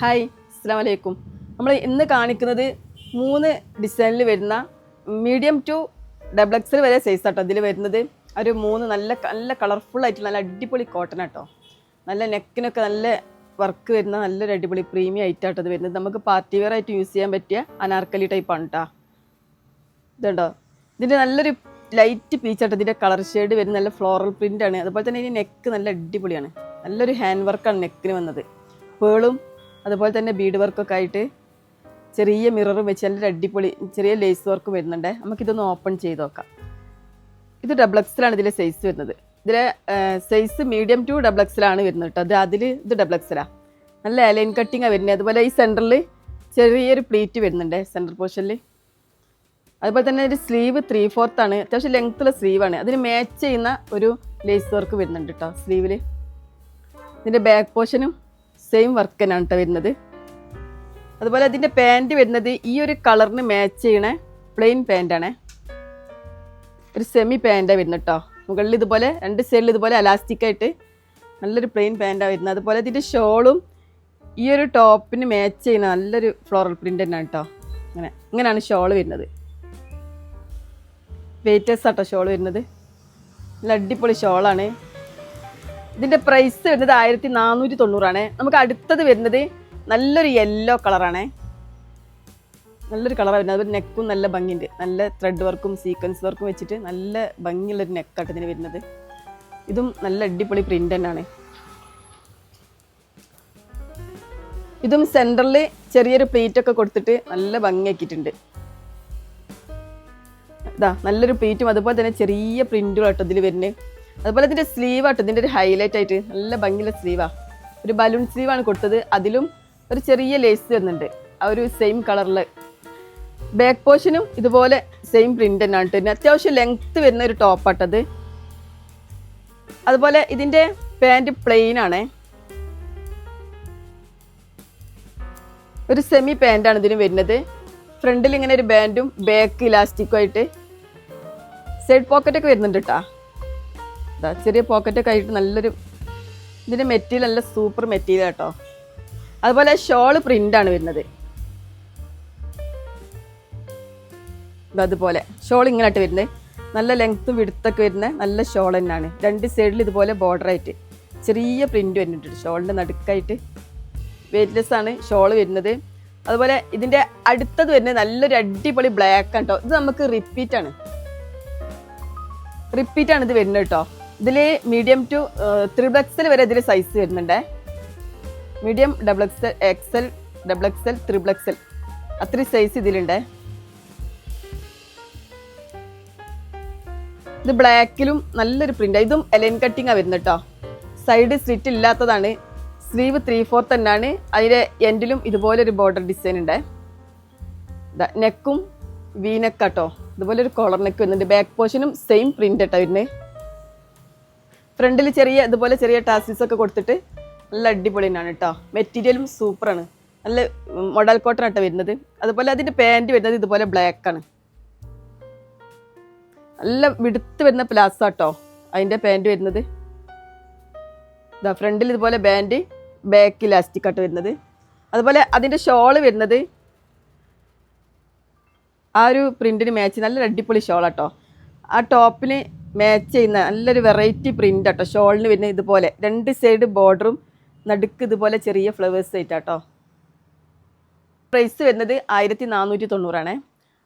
Hi അസ്സാം വലൈക്കും നമ്മൾ ഇന്ന് കാണിക്കുന്നത് മൂന്ന് ഡിസൈനിൽ വരുന്ന മീഡിയം ടു ഡബിൾ എക്സൽ വരെ സൈസ് ആട്ടോ. ഇതിൽ വരുന്നത് ഒരു മൂന്ന് നല്ല നല്ല കളർഫുൾ ആയിട്ടുള്ള നല്ല അടിപൊളി കോട്ടൺ ആട്ടോ. നല്ല നെക്കിനൊക്കെ നല്ല വർക്ക് വരുന്ന നല്ലൊരു അടിപൊളി പ്രീമിയം ആയിട്ടാട്ടോ ഇത് വരുന്നത്. നമുക്ക് പാർട്ടി വെയർ ആയിട്ട് യൂസ് ചെയ്യാൻ പറ്റിയ അനാർക്കലി ടൈപ്പാണ് കേട്ടോ ഇതുണ്ടോ? ഇതിന്റെ നല്ലൊരു ലൈറ്റ് പീച്ചാട്ടോ ഇതിന്റെ കളർ ഷെയ്ഡ് വരുന്ന നല്ല ഫ്ലോറൽ പ്രിന്റ് ആണ്. അതുപോലെ തന്നെ ഇതിന്റെ നെക്ക് നല്ല അടിപൊളിയാണ്. നല്ലൊരു ഹാൻഡ് വർക്കാണ് നെക്കിന് വന്നത്. പേളും അതുപോലെ തന്നെ ബീഡ് വർക്കൊക്കെ ആയിട്ട് ചെറിയ മിറർ വെച്ച് നല്ലൊരു അടിപൊളി ചെറിയ ലേസ് വർക്ക് വരുന്നുണ്ട്. നമുക്കിതൊന്ന് ഓപ്പൺ ചെയ്ത് നോക്കാം. ഇത് ഡബിൾ എക്സിലാണ് ഇതിലെ സൈസ് വരുന്നത്. ഇതിലെ സൈസ് മീഡിയം ടു ഡബിൾ എക്സിലാണ് വരുന്നത് കേട്ടോ. അത് അതിൽ ഇത് ഡബിൾ എക്സിലാണ് നല്ല അലൈൻ കട്ടിങ്ങാണ് വരുന്നത്. അതുപോലെ ഈ സെന്ററിൽ ചെറിയൊരു പ്ലീറ്റ് വരുന്നുണ്ട് സെന്റർ പോർഷനിൽ അതുപോലെ തന്നെ ഒരു സ്ലീവ് ത്രീ ഫോർത്ത് ആണ്. അത്യാവശ്യം ലെങ്ത്തുള്ള സ്ലീവാണ് അതിന് മാച്ച് ചെയ്യുന്ന ഒരു ലേസ് വർക്ക് വരുന്നുണ്ട് കേട്ടോ സ്ലീവിൽ ഇതിന്റെ ബാക്ക് പോർഷനും സെയിം വർക്ക് തന്നെയാണ് കേട്ടോ വരുന്നത്. അതുപോലെ അതിന്റെ പാന്റ് വരുന്നത് ഈ ഒരു കളറിന് മാച്ച് ചെയ്യണ പ്ലെയിൻ പാന്റാണ് ഒരു സെമി പാന്റാണ് വരുന്നത് കേട്ടോ മുകളിൽ ഇതുപോലെ രണ്ട് സൈഡിൽ ഇതുപോലെ അലാസ്റ്റിക് ആയിട്ട് നല്ലൊരു പ്ലെയിൻ പാന്റാണ് വരുന്നത്. അതുപോലെ ഇതിന്റെ ഷോളും ഈ ഒരു ടോപ്പിന് മാച്ച് ചെയ്യുന്ന നല്ലൊരു ഫ്ലോറൽ പ്രിന്റ് തന്നെയാണ് കേട്ടോ അങ്ങനെ ഇങ്ങനെയാണ് ഷോൾ വരുന്നത്. വെയിറ്റേഴ്സ് ആട്ടോ ഷോൾ വരുന്നത്. നല്ല അടിപൊളി ഷോളാണ് ഇതിന്റെ പ്രൈസ് വരുന്നത് ആയിരത്തി നാനൂറ്റി തൊണ്ണൂറാണ് നമുക്ക് അടുത്തത് വരുന്നത് നല്ലൊരു യെല്ലോ കളറാണ് നല്ലൊരു കളറാണ് വരുന്നത്. അതുപോലെ നെക്കും നല്ല ഭംഗിയുണ്ട്. നല്ല ത്രെഡ് വർക്കും സീക്വൻസ് വർക്കും വെച്ചിട്ട് നല്ല ഭംഗിയുള്ളൊരു നെക്കാട്ട് ഇതിന് വരുന്നത്. ഇതും നല്ല അടിപൊളി പ്രിന്റ് തന്നെയാണ് ഇതും സെന്ററിൽ ചെറിയൊരു പ്ലേറ്റ് ഒക്കെ കൊടുത്തിട്ട് നല്ല ഭംഗിയാക്കിയിട്ടുണ്ട്. ഇതാ നല്ലൊരു പ്ലേറ്റും അതുപോലെ തന്നെ ചെറിയ പ്രിന്റും ആട്ടോ ഇതിൽ വരുന്നത്. അതുപോലെ ഇതിന്റെ സ്ലീവ് ആട്ടോ ഇതിന്റെ ഒരു ഹൈലൈറ്റ് ആയിട്ട് നല്ല ഭംഗിയുള്ള സ്ലീവാണ് ഒരു ബലൂൺ സ്ലീവാണ് കൊടുത്തത്. അതിലും ഒരു ചെറിയ ലേസ് വരുന്നുണ്ട്. ആ ഒരു സെയിം കളറിൽ ബാക്ക് പോർഷനും ഇതുപോലെ സെയിം പ്രിന്റ് തന്നെയാണ് പിന്നെ അത്യാവശ്യം ലെങ്ത്ത് വരുന്ന ഒരു ടോപ്പാട്ടത് അതുപോലെ ഇതിന്റെ പാന്റ് പ്ലെയിൻ ആണേ. ഒരു സെമി പാന്റാണ് ഇതിന് വരുന്നത്. ഫ്രണ്ടിൽ ഇങ്ങനെ ഒരു ബാൻഡും ബാക്ക് ഇലാസ്റ്റിക്കും ആയിട്ട്. സൈഡ് പോക്കറ്റൊക്കെ വരുന്നുണ്ട് കേട്ടാ ചെറിയ പോക്കറ്റൊക്കെ ആയിട്ട് നല്ലൊരു ഇതിന്റെ മെറ്റീരിയൽ നല്ല സൂപ്പർ മെറ്റീരിയൽ കേട്ടോ അതുപോലെ ഷോൾ പ്രിന്റാണ് വരുന്നത്. അതുപോലെ ഷോൾ ഇങ്ങനെയായിട്ട് വരുന്നത്. നല്ല ലെങ്ത്തും വിടുത്തൊക്കെ വരുന്ന നല്ല ഷോൾ തന്നെയാണ്. രണ്ട് സൈഡിൽ ഇതുപോലെ ബോർഡറായിട്ട് ചെറിയ പ്രിന്റ് വരുന്നുണ്ട് ഷോളിന്റെ നടുക്കായിട്ട്. വെയിറ്റ്ലെസ് ആണ് ഷോൾ വരുന്നത്. അതുപോലെ ഇതിന്റെ അടുത്തത് വരുന്നത് നല്ലൊരു അടിപൊളി ബ്ലാക്ക് ആണ് കേട്ടോ ഇത് നമുക്ക് റിപ്പീറ്റ് ആണ്. റിപ്പീറ്റ് ആണ് ഇത് വരുന്നത് കേട്ടോ ഇതിൽ മീഡിയം ടു ത്രിബിൾ എക്സൽ വരെ ഇതിൽ സൈസ് വരുന്നുണ്ട്. Medium double XL XL double XL triple XL അത്രയും സൈസ് ഇതിലുണ്ട്. ഇത് ബ്ലാക്കിലും നല്ലൊരു പ്രിന്റ് ഇതും എലൈൻ കട്ടിങ്ങാണ് വരുന്നത് കേട്ടോ സൈഡ് സ്ലിറ്റ് ഇല്ലാത്തതാണ്. സ്ലീവ് ത്രീ ഫോർത്ത് തന്നെയാണ്. അതിന്റെ എൻഡിലും ഇതുപോലെ ഒരു ബോർഡർ ഡിസൈൻ ഉണ്ട് നെക്കും വീനെക്കാട്ടോ ഇതുപോലെ ഒരു കോളർ നെക്ക് വരുന്നുണ്ട്. ബാക്ക് പോർഷനും സെയിം പ്രിന്റ് കേട്ടോ വരുന്നത് ഫ്രണ്ടിൽ ചെറിയ ഇതുപോലെ ചെറിയ ടാസിൽസ് ഒക്കെ കൊടുത്തിട്ട് നല്ല അടിപൊളിയാണ് കേട്ടോ. മെറ്റീരിയലും സൂപ്പറാണ്. നല്ല മോഡൽ കോട്ടൺ ആട്ടോ വരുന്നത്. അതുപോലെ അതിന്റെ പാന്റ് വരുന്നത് ഇതുപോലെ ബ്ലാക്ക് ആണ്. നല്ല വിടുത്ത് വരുന്ന പ്ലാസോ കേട്ടോ അതിന്റെ പാന്റ് വരുന്നത്. ഇതാ ഫ്രണ്ടിൽ ഇതുപോലെ ബാൻഡ് ബാക്ക് ഇലാസ്റ്റിക് ആട്ടോ വരുന്നത്. അതുപോലെ അതിന്റെ ഷോൾ വരുന്നത്. ആ ഒരു പ്രിന്റിന് മാച്ച് നല്ല അടിപൊളി ഷോളാട്ടോ ആ ടോപ്പിന് മാച്ച് ചെയ്യുന്ന നല്ലൊരു വെറൈറ്റി പ്രിന്റ് കേട്ടോ ഷോളിന് പിന്നെ ഇതുപോലെ രണ്ട് സൈഡ് ബോർഡറും നടുക്ക് ഇതുപോലെ ചെറിയ ഫ്ലവേഴ്സ് ആയിട്ടാട്ടോ. പ്രൈസ് വരുന്നത് ആയിരത്തി നാനൂറ്റി തൊണ്ണൂറാണേ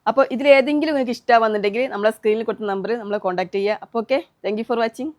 അപ്പോൾ ഇതിലേതെങ്കിലും നിങ്ങൾക്ക് ഇഷ്ടമാവുന്നുണ്ടെങ്കിൽ നമ്മളെ സ്ക്രീനിൽ കൊടുത്ത നമ്പർ നമ്മളെ കോൺടാക്ട് ചെയ്യുക. അപ്പോൾ ഓക്കെ താങ്ക് ഫോർ വാച്ചിങ്